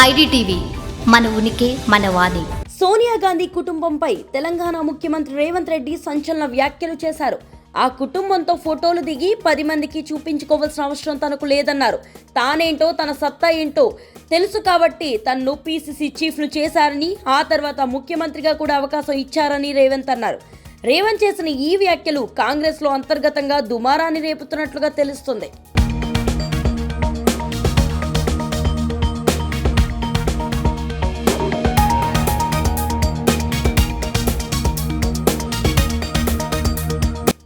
IDTV మన ఉనికి మన వాణి. సోనియా గాంధీ కుటుంబంపై తెలంగాణ ముఖ్యమంత్రి రేవంత్ రెడ్డి సంచలన వ్యాఖ్యలు చేశారు. ఆ కుటుంబంతో ఫోటోలు దిగి పది మందికి చూపించుకోవాల్సిన అవసరం తనకు లేదన్నారు. తానేంటో తన సత్తా ఏంటో తెలుసు కాబట్టి తన్ను పీసీసీ చీఫ్ను చేశారని ఆ తర్వాత ముఖ్యమంత్రిగా కూడా అవకాశం ఇచ్చారని రేవంత్ అన్నారు. రేవంత్ చేసిన ఈ వ్యాఖ్యలు కాంగ్రెస్లో అంతర్గతంగా దుమారాన్ని రేపుతున్నట్లుగా తెలుస్తుంది.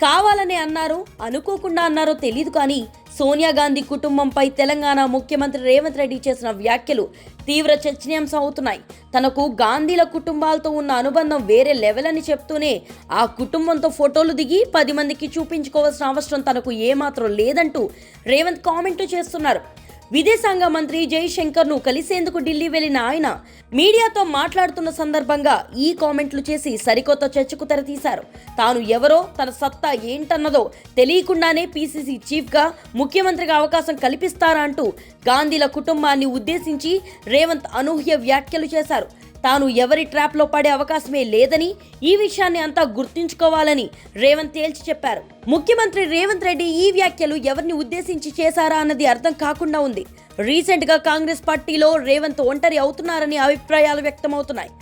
కావాలనే అన్నారు అనుకోకుండా అన్నారో తెలియదు కానీ సోనియా గాంధీ కుటుంబంపై తెలంగాణ ముఖ్యమంత్రి రేవంత్ రెడ్డి చేసిన వ్యాఖ్యలు తీవ్ర చర్చనీయాంశం అవుతున్నాయి. తనకు గాంధీల కుటుంబాలతో ఉన్న అనుబంధం వేరే లెవెల్ అని చెప్తూనే ఆ కుటుంబంతో ఫోటోలు దిగి పది మందికి చూపించుకోవాల్సిన అవసరం తనకు ఏమాత్రం లేదంటూ రేవంత్ కామెంట్ చేస్తున్నారు. విదేశాంగ మంత్రి జైశంకర్ను కలిసేందుకు ఢిల్లీ వెళ్ళిన ఆయన మీడియాతో మాట్లాడుతున్న సందర్భంగా ఈ కామెంట్లు చేసి సరికొత్త చర్చకు తెరతీశారు. తాను ఎవరో తన సత్తా ఏంటన్నదో తెలియకుండానే పీసీసీ చీఫ్గా ముఖ్యమంత్రిగా అవకాశం కల్పిస్తారా అంటూ గాంధీల కుటుంబాన్ని ఉద్దేశించి రేవంత్ అనూహ్య వ్యాఖ్యలు చేశారు. తాను ఎవరి ట్రాప్లో పడే అవకాశమే లేదని ఈ విషయాన్ని అంతా గుర్తుంచుకోవాలని రేవంత్ తేల్చి చెప్పారు. ముఖ్యమంత్రి రేవంత్ రెడ్డి ఈ వ్యాఖ్యలు ఎవరిని ఉద్దేశించి చేశారా అన్నది అర్థం కాకుండా ఉంది. రీసెంట్గా కాంగ్రెస్ పార్టీలో రేవంత్ ఒంటరి అవుతున్నారని అభిప్రాయాలు వ్యక్తమవుతున్నాయి.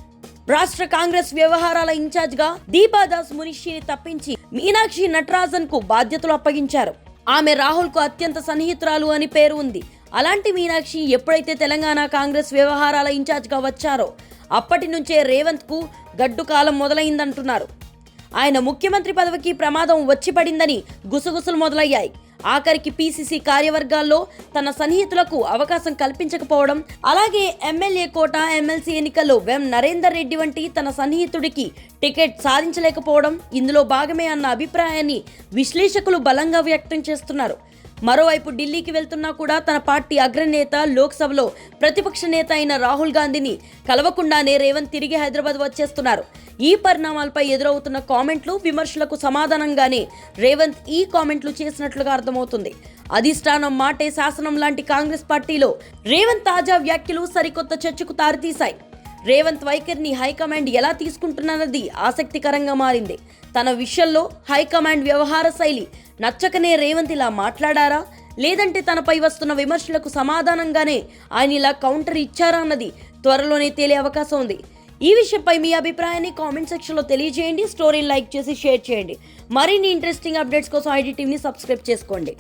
రాష్ట్ర కాంగ్రెస్ వ్యవహారాల ఇన్ఛార్జ్గా దీపాదాస్ మునిషిని తప్పించి మీనాక్షి నటరాజన్కు బాధ్యతలు అప్పగించారు. ఆమె రాహుల్కు అత్యంత సన్నిహితురాలు అని పేరు ఉంది. అలాంటి మీనాక్షి ఎప్పుడైతే తెలంగాణ కాంగ్రెస్ వ్యవహారాల ఇన్ఛార్జ్గా వచ్చారో అప్పటి నుంచే రేవంత్కు గడ్డు కాలం మొదలైందంటున్నారు. ఆయన ముఖ్యమంత్రి పదవికి ప్రమాదం వచ్చి పడిందని గుసగుసలు మొదలయ్యాయి. ఆఖరికి పీసీసీ కార్యవర్గాల్లో తన సన్నిహితులకు అవకాశం కల్పించకపోవడం అలాగే ఎమ్మెల్యే కోట ఎమ్మెల్సీ ఎన్నికల్లో వెం నరేందర్ రెడ్డి వంటి తన సన్నిహితుడికి టికెట్ సాధించలేకపోవడం ఇందులో భాగమే అన్న అభిప్రాయాన్ని విశ్లేషకులు బలంగా వ్యక్తం చేస్తున్నారు. మరోవైపు ఢిల్లీకి వెళ్తున్నా కూడా తన పార్టీ అగ్రనేత లోక్సభలో ప్రతిపక్ష నేత అయిన రాహుల్ గాంధీని కలవకుండానే రేవంత్ తిరిగి హైదరాబాద్ వచ్చేస్తున్నారు. ఈ పరిణామాలపై ఎదురవుతున్న కామెంట్లు విమర్శలకు సమాధానంగానే రేవంత్ ఈ కామెంట్లు చేసినట్లుగా అర్థమవుతుంది. అధిష్టానం మాటే శాసనం లాంటి కాంగ్రెస్ పార్టీలో రేవంత్ తాజా వ్యాఖ్యలు సరికొత్త చర్చకు తారితీశాయి రేవంత్ వైఖరిని హైకమాండ్ ఎలా తీసుకుంటున్నది ఆసక్తికరంగా మారింది. తన విషయంలో హైకమాండ్ వ్యవహార శైలి నచ్చకనే రేవంత్ ఇలా మాట్లాడారా? లేదంటే తనపై వస్తున్న విమర్శలకు సమాధానంగానే ఆయన ఇలా కౌంటర్ ఇచ్చారా అన్నది త్వరలోనే తేలే అవకాశం ఉంది. ఈ విషయంపై మీ అభిప్రాయాన్ని కామెంట్ సెక్షన్లో తెలియజేయండి. స్టోరీని లైక్ చేసి షేర్ చేయండి. మరిన్ని ఇంట్రెస్టింగ్ అప్డేట్స్ కోసం ఐడి టీవీని సబ్స్క్రైబ్ చేసుకోండి.